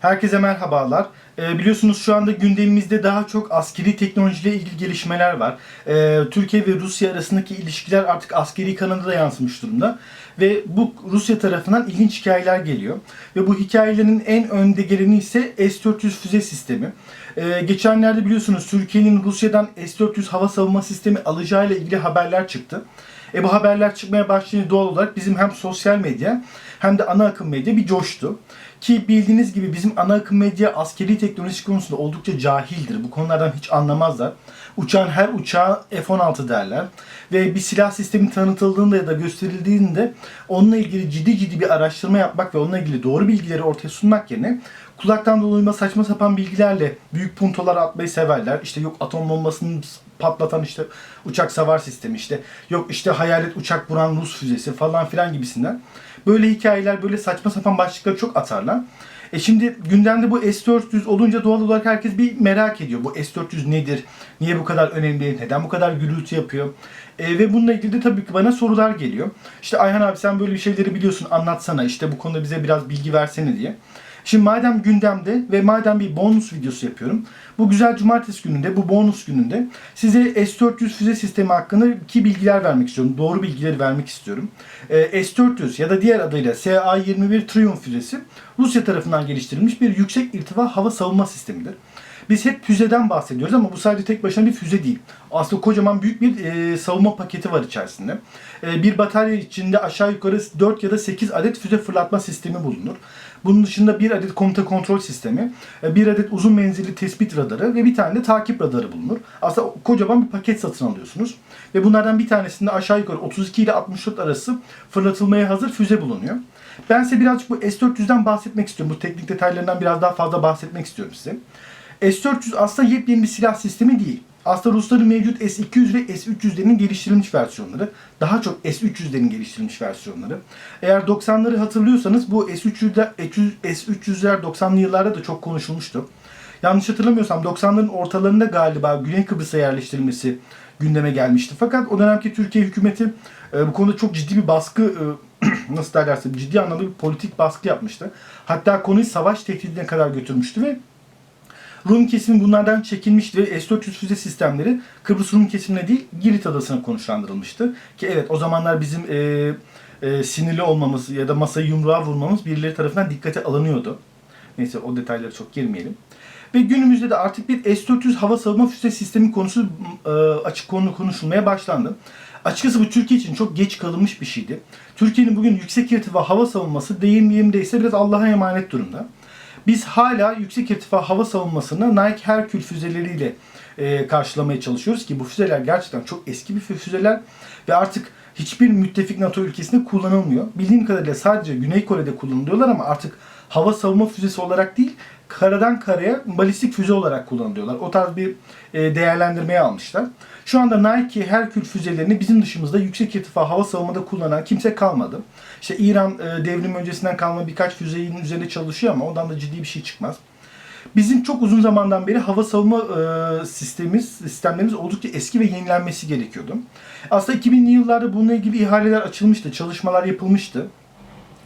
Herkese merhabalar. Ee, biliyorsunuz şu anda gündemimizde daha çok askeri teknolojiyle ilgili gelişmeler var. Ee, Türkiye ve Rusya arasındaki ilişkiler artık askeri kanada da yansımış durumda. Ve bu Rusya tarafından ilginç hikayeler geliyor. Ve bu hikayelerin en önde geleni ise S-400 füze sistemi. Ee, geçenlerde biliyorsunuz Türkiye'nin Rusya'dan S-400 hava savunma sistemi alacağıyla ilgili haberler çıktı. E bu haberler çıkmaya başlayınca doğal olarak bizim hem sosyal medya hem de ana akım medya bir coştu. Ki bildiğiniz gibi bizim ana akım medya askeri teknoloji konusunda oldukça cahildir. Bu konulardan hiç anlamazlar. Uçağın her uçağı F-16 derler. Ve bir silah sistemi tanıtıldığında ya da gösterildiğinde onunla ilgili ciddi ciddi bir araştırma yapmak ve onunla ilgili doğru bilgileri ortaya sunmak yerine kulaktan dolayma saçma sapan bilgilerle büyük puntolar atmayı severler. İşte yok atom bombasını patlatan işte uçak savar sistemi işte yok işte hayalet uçak vuran Rus füzesi falan filan gibisinden. Böyle hikayeler böyle saçma sapan başlıkları çok atarlar. E şimdi gündemde bu S-400 olunca doğal olarak herkes bir merak ediyor. Bu S-400 nedir? Niye bu kadar önemli? Neden bu kadar gürültü yapıyor? E, ve bununla ilgili de tabii ki bana sorular geliyor. İşte Ayhan abi sen böyle bir şeyleri biliyorsun anlatsana. İşte bu konuda bize biraz bilgi versene diye. Şimdi madem gündemde ve madem bir bonus videosu yapıyorum. Bu güzel cumartesi gününde, bu bonus gününde size S-400 füze sistemi hakkında iki bilgiler vermek istiyorum. Doğru bilgileri vermek istiyorum. Ee, S-400 ya da diğer adıyla SA-21 Triumph füzesi Rusya tarafından geliştirilmiş bir yüksek irtifa hava savunma sistemidir. Biz hep füzeden bahsediyoruz ama bu sadece tek başına bir füze değil. Aslında kocaman büyük bir e, savunma paketi var içerisinde. E, bir batarya içinde aşağı yukarı 4 ya da 8 adet füze fırlatma sistemi bulunur. Bunun dışında bir adet komuta kontrol sistemi, e, bir adet uzun menzilli tespit radarı ve bir tane de takip radarı bulunur. Aslında kocaman bir paket satın alıyorsunuz. Ve bunlardan bir tanesinde aşağı yukarı 32 ile 64 arası fırlatılmaya hazır füze bulunuyor. Ben size birazcık bu S-400'den bahsetmek istiyorum. Bu teknik detaylarından biraz daha fazla bahsetmek istiyorum size. S-400 aslında yepyeni bir silah sistemi değil. Aslında Rusların mevcut S-200 ve S-300'lerin geliştirilmiş versiyonları. Daha çok S-300'lerin geliştirilmiş versiyonları. Eğer 90'ları hatırlıyorsanız bu S-300'ler, S-300'ler 90'lı yıllarda da çok konuşulmuştu. Yanlış hatırlamıyorsam 90'ların ortalarında galiba Güney Kıbrıs'a yerleştirilmesi gündeme gelmişti. Fakat o dönemki Türkiye hükümeti e, bu konuda çok ciddi bir baskı e, nasıl derlerse ciddi anlamda bir politik baskı yapmıştı. Hatta konuyu savaş tehdidine kadar götürmüştü ve Rum kesimi bunlardan çekilmişti ve S-400 füze sistemleri Kıbrıs Rum kesimine değil Girit adasına konuşlandırılmıştı. Ki evet o zamanlar bizim e, e, sinirli olmamız ya da masayı yumruğa vurmamız birileri tarafından dikkate alınıyordu. Neyse o detaylara çok girmeyelim. Ve günümüzde de artık bir S-400 hava savunma füze sistemi konusu e, açık konu konuşulmaya başlandı. Açıkçası bu Türkiye için çok geç kalınmış bir şeydi. Türkiye'nin bugün yüksek irtifa hava savunması deyim deyimde ise biraz Allah'a emanet durumda. Biz hala yüksek irtifa hava savunmasını Nike Herkül füzeleriyle e, karşılamaya çalışıyoruz ki bu füzeler gerçekten çok eski bir füzeler ve artık hiçbir müttefik NATO ülkesinde kullanılmıyor. Bildiğim kadarıyla sadece Güney Kore'de kullanılıyorlar ama artık hava savunma füzesi olarak değil, karadan karaya balistik füze olarak kullanılıyorlar. O tarz bir e, değerlendirmeye almışlar. Şu anda Nike Herkül füzelerini bizim dışımızda yüksek irtifa hava savunmada kullanan kimse kalmadı. İşte İran e, devrim öncesinden kalma birkaç füzeyin üzerinde çalışıyor ama ondan da ciddi bir şey çıkmaz. Bizim çok uzun zamandan beri hava savunma e, sistemimiz, sistemlerimiz oldukça eski ve yenilenmesi gerekiyordu. Aslında 2000'li yıllarda bununla ilgili ihaleler açılmıştı, çalışmalar yapılmıştı.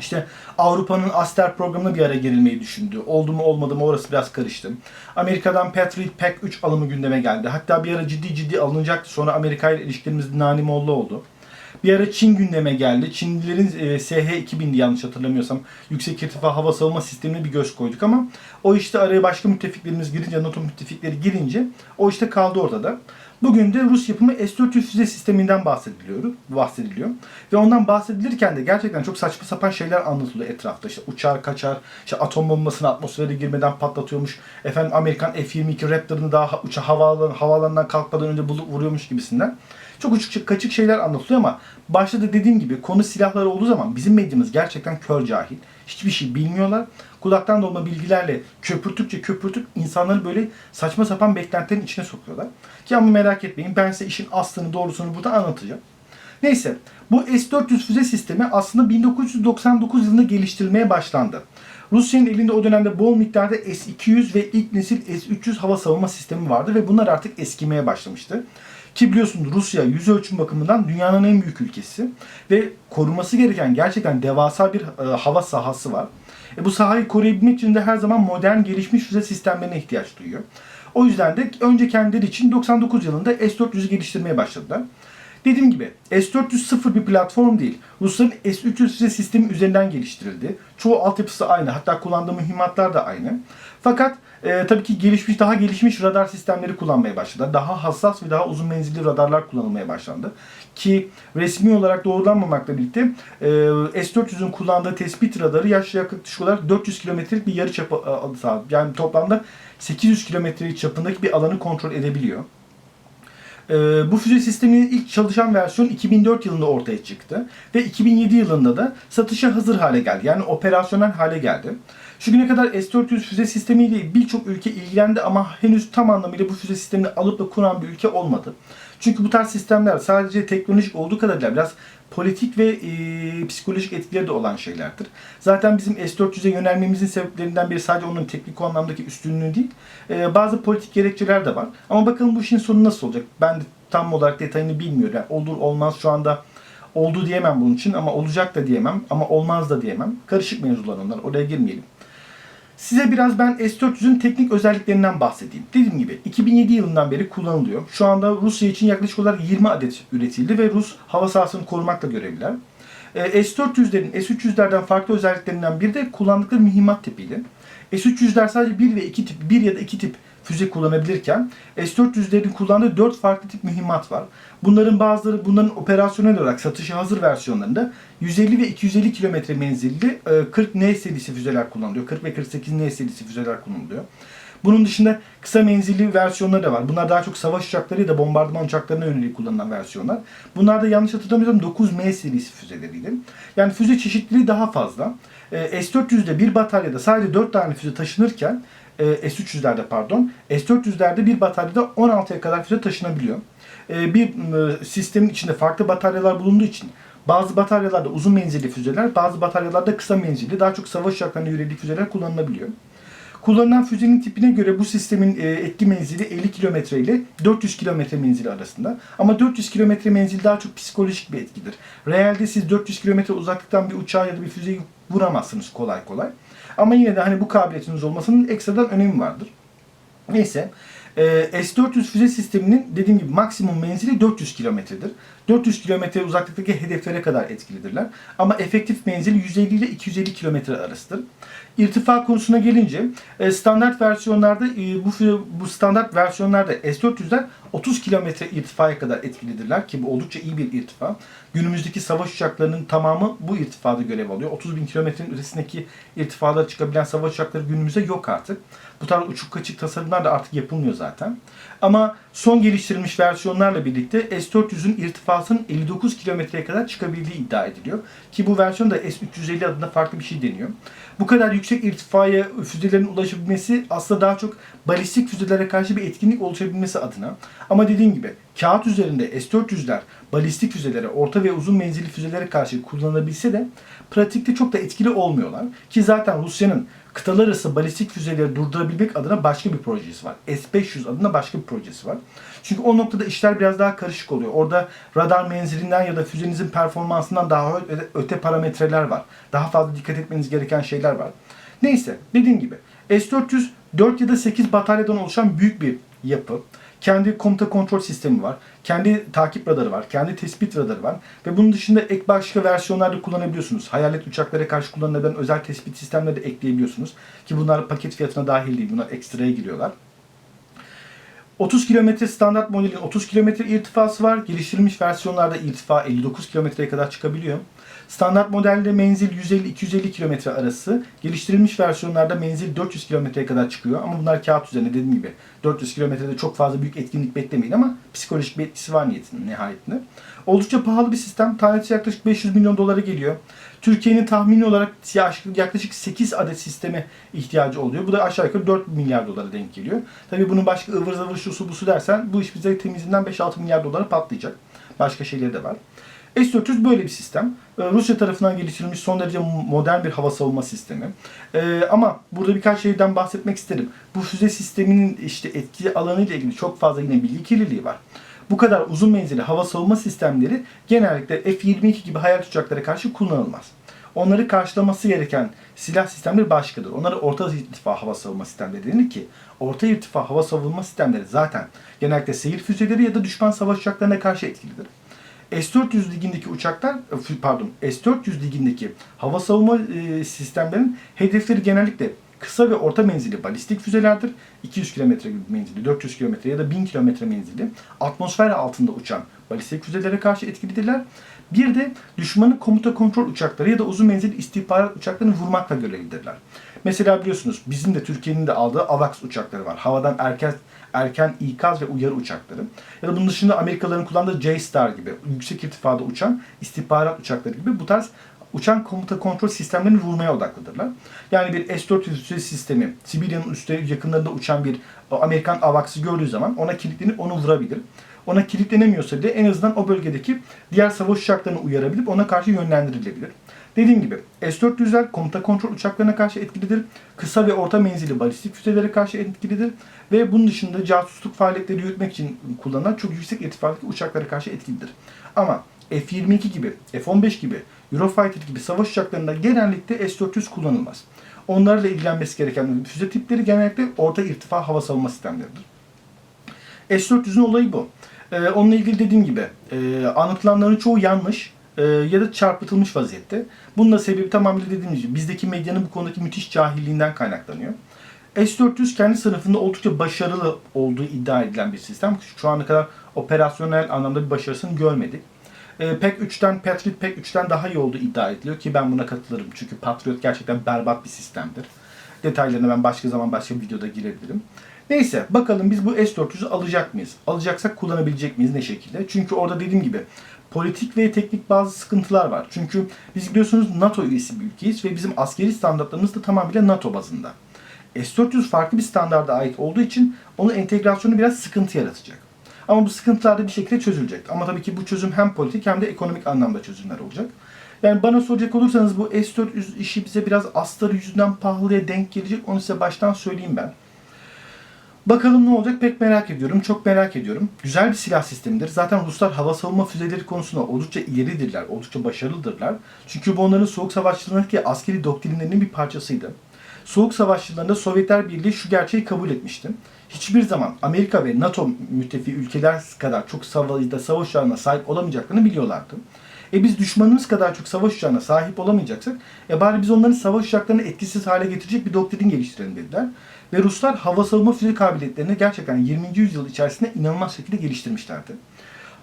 İşte Avrupa'nın Aster programına bir ara girilmeyi düşündü. Oldu mu olmadı mı orası biraz karıştı. Amerika'dan Patriot Pack 3 alımı gündeme geldi. Hatta bir ara ciddi ciddi alınacaktı. Sonra Amerika ile ilişkilerimiz nanimollu oldu. Bir ara Çin gündeme geldi. Çinlilerin e, SH-2000'di yanlış hatırlamıyorsam. Yüksek irtifa hava savunma sistemine bir göz koyduk ama o işte araya başka müttefiklerimiz girince, NATO müttefikleri girince o işte kaldı ortada. Bugün de Rus yapımı S-400 füze sisteminden bahsediliyor, bahsediliyor. Ve ondan bahsedilirken de gerçekten çok saçma sapan şeyler anlatılıyor etrafta. İşte uçar kaçar, işte atom bombasını atmosfere girmeden patlatıyormuş. Efendim Amerikan F-22 Raptor'ını daha uça havaalan, havaalanından kalkmadan önce bulup vuruyormuş gibisinden. Çok uçuk kaçık şeyler anlatılıyor ama başta da dediğim gibi konu silahları olduğu zaman bizim medyamız gerçekten kör cahil. Hiçbir şey bilmiyorlar. Kulaktan dolma bilgilerle köpürtükçe köpürtük insanları böyle saçma sapan beklentilerin içine sokuyorlar. Ki ama merak etmeyin ben size işin aslını doğrusunu burada anlatacağım. Neyse bu S-400 füze sistemi aslında 1999 yılında geliştirilmeye başlandı. Rusya'nın elinde o dönemde bol miktarda S-200 ve ilk nesil S-300 hava savunma sistemi vardı ve bunlar artık eskimeye başlamıştı. Ki biliyorsunuz Rusya yüz ölçüm bakımından dünyanın en büyük ülkesi ve koruması gereken gerçekten devasa bir e, hava sahası var. E, bu sahayı koruyabilmek için de her zaman modern gelişmiş füze sistemlerine ihtiyaç duyuyor. O yüzden de önce kendileri için 99 yılında S-400'ü geliştirmeye başladılar. Dediğim gibi S-400 sıfır bir platform değil. Rusların S-300 füze sistemi üzerinden geliştirildi. Çoğu altyapısı aynı. Hatta kullandığı mühimmatlar da aynı. Fakat e, tabii ki gelişmiş daha gelişmiş radar sistemleri kullanmaya başladılar. Daha hassas ve daha uzun menzilli radarlar kullanılmaya başlandı. Ki resmi olarak doğrulanmamakla birlikte e, S-400'ün kullandığı tespit radarı yaşlı yaklaşık olarak 400 kilometrelik bir yarı çapı e, sahip. Yani toplamda 800 kilometre çapındaki bir alanı kontrol edebiliyor. Ee, bu füze sisteminin ilk çalışan versiyon 2004 yılında ortaya çıktı ve 2007 yılında da satışa hazır hale geldi. Yani operasyonel hale geldi. Şu güne kadar S-400 füze sistemiyle birçok ülke ilgilendi ama henüz tam anlamıyla bu füze sistemini alıp da kuran bir ülke olmadı. Çünkü bu tarz sistemler sadece teknolojik olduğu kadarıyla biraz politik ve e, psikolojik etkileri de olan şeylerdir. Zaten bizim S-400'e yönelmemizin sebeplerinden biri sadece onun teknik anlamdaki üstünlüğü değil, e, bazı politik gerekçeler de var. Ama bakalım bu işin sonu nasıl olacak? Ben de tam olarak detayını bilmiyorum. Yani olur olmaz şu anda oldu diyemem bunun için ama olacak da diyemem ama olmaz da diyemem. Karışık mevzular onlar. Oraya girmeyelim. Size biraz ben S-400'ün teknik özelliklerinden bahsedeyim. Dediğim gibi 2007 yılından beri kullanılıyor. Şu anda Rusya için yaklaşık olarak 20 adet üretildi ve Rus hava sahasını korumakla görevliler. Ee, S-400'lerin S-300'lerden farklı özelliklerinden biri de kullandıkları mühimmat tipiydi. S-300'ler sadece bir ve iki tip, bir ya da iki tip füze kullanabilirken S-400'lerin kullandığı 4 farklı tip mühimmat var. Bunların bazıları bunların operasyonel olarak satışa hazır versiyonlarında 150 ve 250 kilometre menzilli e, 40 N serisi füzeler kullanılıyor. 40 ve 48 N serisi füzeler kullanılıyor. Bunun dışında kısa menzilli versiyonları da var. Bunlar daha çok savaş uçakları ya da bombardıman uçaklarına yönelik kullanılan versiyonlar. Bunlar da yanlış hatırlamıyorsam 9 M serisi füzeleriydi. Yani füze çeşitliliği daha fazla. E, S-400'de bir bataryada sadece 4 tane füze taşınırken e, S-300'lerde pardon, S-400'lerde bir bataryada 16'ya kadar füze taşınabiliyor. E, bir e, sistemin içinde farklı bataryalar bulunduğu için bazı bataryalarda uzun menzilli füzeler, bazı bataryalarda kısa menzilli, daha çok savaş uçaklarına yönelik füzeler kullanılabiliyor. Kullanılan füzenin tipine göre bu sistemin e, etki menzili 50 km ile 400 km menzili arasında. Ama 400 km menzil daha çok psikolojik bir etkidir. Realde siz 400 km uzaklıktan bir uçağı ya da bir füzeyi vuramazsınız kolay kolay. Ama yine de hani bu kabiliyetiniz olmasının ekstradan önemi vardır. Neyse. E, S-400 füze sisteminin dediğim gibi maksimum menzili 400 kilometredir. 400 kilometre uzaklıktaki hedeflere kadar etkilidirler. Ama efektif menzili 150 ile 250 kilometre arasıdır. İrtifa konusuna gelince e, standart versiyonlarda e, bu bu standart versiyonlarda S-400'ler 30 kilometre irtifaya kadar etkilidirler ki bu oldukça iyi bir irtifa. Günümüzdeki savaş uçaklarının tamamı bu irtifada görev alıyor. 30 bin kilometrenin ötesindeki irtifalara çıkabilen savaş uçakları günümüzde yok artık. Bu tarz uçuk kaçık tasarımlar da artık yapılmıyor zaten. Ama son geliştirilmiş versiyonlarla birlikte S-400'ün irtifasının 59 kilometreye kadar çıkabildiği iddia ediliyor. Ki bu versiyon da S-350 adında farklı bir şey deniyor. Bu kadar yüksek irtifaya füzelerin ulaşabilmesi aslında daha çok balistik füzelere karşı bir etkinlik oluşabilmesi adına. Ama dediğim gibi kağıt üzerinde S-400'ler balistik füzelere, orta ve uzun menzilli füzelere karşı kullanılabilse de pratikte çok da etkili olmuyorlar. Ki zaten Rusya'nın kıtalar arası balistik füzeleri durdurabilmek adına başka bir projesi var. S-500 adına başka bir projesi var. Çünkü o noktada işler biraz daha karışık oluyor. Orada radar menzilinden ya da füzenizin performansından daha öte, parametreler var. Daha fazla dikkat etmeniz gereken şeyler var. Neyse dediğim gibi S-400 4 ya da 8 bataryadan oluşan büyük bir yapı. Kendi komuta kontrol sistemi var. Kendi takip radarı var. Kendi tespit radarı var. Ve bunun dışında ek başka versiyonlarda kullanabiliyorsunuz. Hayalet uçaklara karşı kullanılabilen özel tespit sistemleri de ekleyebiliyorsunuz. Ki bunlar paket fiyatına dahil değil. Bunlar ekstraya giriyorlar. 30 km standart modelin 30 km irtifası var. Geliştirilmiş versiyonlarda irtifa 59 kilometreye kadar çıkabiliyor. Standart modelde menzil 150-250 km arası. Geliştirilmiş versiyonlarda menzil 400 kilometreye kadar çıkıyor. Ama bunlar kağıt üzerinde dediğim gibi 400 kilometrede çok fazla büyük etkinlik beklemeyin ama psikolojik bir etkisi var niyetinde nihayetinde. Oldukça pahalı bir sistem. Tanesi yaklaşık 500 milyon dolara geliyor. Türkiye'nin tahmini olarak yaklaşık 8 adet sisteme ihtiyacı oluyor. Bu da aşağı yukarı 4 milyar dolara denk geliyor. Tabii bunun başka ıvır zıvır şusu busu dersen bu iş bize temizinden 5-6 milyar dolara patlayacak. Başka şeyleri de var. S-400 böyle bir sistem. Ee, Rusya tarafından geliştirilmiş son derece modern bir hava savunma sistemi. Ee, ama burada birkaç şeyden bahsetmek isterim. Bu füze sisteminin işte etki alanı ile ilgili çok fazla yine bilgi kirliliği var. Bu kadar uzun menzilli hava savunma sistemleri genellikle F-22 gibi hayal uçaklara karşı kullanılmaz. onları karşılaması gereken silah sistemleri başkadır. Onlara orta irtifa hava savunma sistemleri denir ki orta irtifa hava savunma sistemleri zaten genellikle seyir füzeleri ya da düşman savaş uçaklarına karşı etkilidir. S-400 ligindeki uçaklar, e, pardon S-400 ligindeki hava savunma e, sistemlerinin hedefleri genellikle kısa ve orta menzilli balistik füzelerdir. 200 km menzilli, 400 km ya da 1000 km menzilli atmosfer altında uçan balistik füzelere karşı etkilidirler. Bir de düşmanın komuta kontrol uçakları ya da uzun menzilli istihbarat uçaklarını vurmakla görevlidirler. Mesela biliyorsunuz bizim de Türkiye'nin de aldığı AVAX uçakları var. Havadan erken erken ikaz ve uyarı uçakları. Ya da bunun dışında Amerikalıların kullandığı J-Star gibi yüksek irtifada uçan istihbarat uçakları gibi bu tarz uçan komuta kontrol sistemlerini vurmaya odaklıdırlar. Yani bir S-400 sistemi Sibirya'nın üstü yakınlarında uçan bir Amerikan AVAX'ı gördüğü zaman ona kilitlenip onu vurabilir. Ona kilitlenemiyorsa bile en azından o bölgedeki diğer savaş uçaklarını uyarabilip ona karşı yönlendirilebilir. Dediğim gibi S-400'ler komuta kontrol uçaklarına karşı etkilidir. Kısa ve orta menzilli balistik füzelere karşı etkilidir. Ve bunun dışında casusluk faaliyetleri yürütmek için kullanılan çok yüksek irtifadaki uçaklara karşı etkilidir. Ama F-22 gibi, F-15 gibi, Eurofighter gibi savaş uçaklarında genellikle S-400 kullanılmaz. Onlarla ilgilenmesi gereken füze tipleri genellikle orta irtifa hava savunma sistemleridir. S-400'ün olayı bu. Ee, onunla ilgili dediğim gibi e, anlatılanların çoğu yanlış e, ya da çarpıtılmış vaziyette. Bunun da sebebi tamamıyla dediğim gibi bizdeki medyanın bu konudaki müthiş cahilliğinden kaynaklanıyor. S-400 kendi sınıfında oldukça başarılı olduğu iddia edilen bir sistem. Şu ana kadar operasyonel anlamda bir başarısını görmedik. E, PEC 3'ten, Patriot PEC 3'ten daha iyi olduğu iddia ediliyor ki ben buna katılırım. Çünkü Patriot gerçekten berbat bir sistemdir. Detaylarına ben başka zaman başka bir videoda girebilirim. Neyse bakalım biz bu S-400'ü alacak mıyız? Alacaksak kullanabilecek miyiz ne şekilde? Çünkü orada dediğim gibi politik ve teknik bazı sıkıntılar var. Çünkü biz biliyorsunuz NATO üyesi bir ülkeyiz ve bizim askeri standartlarımız da tamamıyla NATO bazında. S-400 farklı bir standarda ait olduğu için onun entegrasyonu biraz sıkıntı yaratacak. Ama bu sıkıntılar da bir şekilde çözülecek. Ama tabii ki bu çözüm hem politik hem de ekonomik anlamda çözümler olacak. Yani bana soracak olursanız bu S-400 işi bize biraz astarı yüzünden pahalıya denk gelecek. Onu size baştan söyleyeyim ben. Bakalım ne olacak pek merak ediyorum. Çok merak ediyorum. Güzel bir silah sistemidir. Zaten Ruslar hava savunma füzeleri konusunda oldukça ileridirler. Oldukça başarılıdırlar. Çünkü bu onların soğuk savaşlarındaki askeri doktrinlerinin bir parçasıydı. Soğuk savaşlarında Sovyetler Birliği şu gerçeği kabul etmişti. Hiçbir zaman Amerika ve NATO müttefi ülkeler kadar çok savaşta savaş uçağına sahip olamayacaklarını biliyorlardı. E biz düşmanımız kadar çok savaş uçağına sahip olamayacaksak e bari biz onların savaş uçaklarını etkisiz hale getirecek bir doktrin geliştirelim dediler. Ve Ruslar hava savunma füze kabiliyetlerini gerçekten 20. yüzyıl içerisinde inanılmaz şekilde geliştirmişlerdi.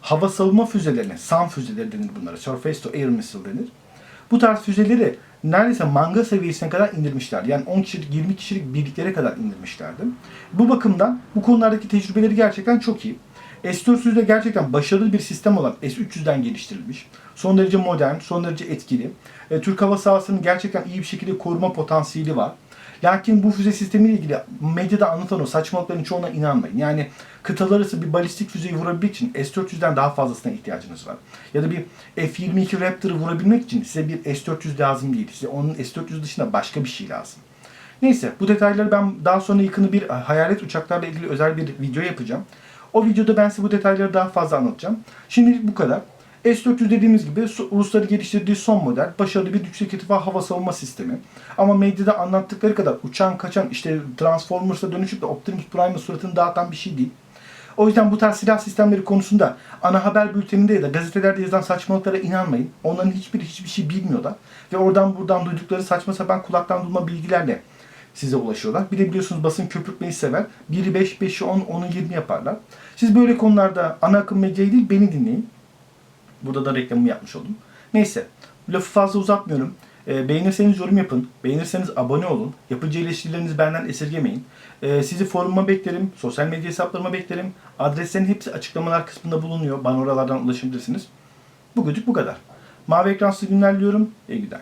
Hava savunma füzelerine, SAM füzeleri denir bunlara, Surface to Air Missile denir. Bu tarz füzeleri neredeyse manga seviyesine kadar indirmişler. Yani 10 kişilik, 20 kişilik birliklere kadar indirmişlerdi. Bu bakımdan bu konulardaki tecrübeleri gerçekten çok iyi. S-400'de gerçekten başarılı bir sistem olan S-300'den geliştirilmiş. Son derece modern, son derece etkili. E, Türk hava sahasının gerçekten iyi bir şekilde koruma potansiyeli var. Lakin bu füze sistemiyle ilgili medyada anlatan o saçmalıkların çoğuna inanmayın. Yani kıtalar arası bir balistik füzeyi vurabilmek için S-400'den daha fazlasına ihtiyacınız var. Ya da bir F-22 Raptor'ı vurabilmek için size bir S-400 lazım değil. Size onun S-400 dışında başka bir şey lazım. Neyse bu detayları ben daha sonra yakını bir hayalet uçaklarla ilgili özel bir video yapacağım. O videoda ben size bu detayları daha fazla anlatacağım. Şimdilik bu kadar. S-400 dediğimiz gibi Rusları geliştirdiği son model başarılı bir yüksek irtifa hava savunma sistemi. Ama medyada anlattıkları kadar uçan kaçan işte Transformers'a dönüşüp de Optimus Prime'ın suratını dağıtan bir şey değil. O yüzden bu tarz silah sistemleri konusunda ana haber bülteninde ya da gazetelerde yazılan saçmalıklara inanmayın. Onların hiçbiri hiçbir şey bilmiyorlar. Ve oradan buradan duydukları saçma sapan kulaktan duyma bilgilerle size ulaşıyorlar. Bir de biliyorsunuz basın köpürtmeyi sever. Biri 5, 5'i 10, 10'u 20 yaparlar. Siz böyle konularda ana akım medyayı değil beni dinleyin. Burada da reklamımı yapmış oldum. Neyse. Lafı fazla uzatmıyorum. E, beğenirseniz yorum yapın. Beğenirseniz abone olun. Yapıcı eleştirilerinizi benden esirgemeyin. E, sizi forumuma beklerim. Sosyal medya hesaplarıma beklerim. Adreslerin hepsi açıklamalar kısmında bulunuyor. Bana oralardan ulaşabilirsiniz. Bu gücük bu kadar. Mavi ekransız günler diliyorum. İyi günler.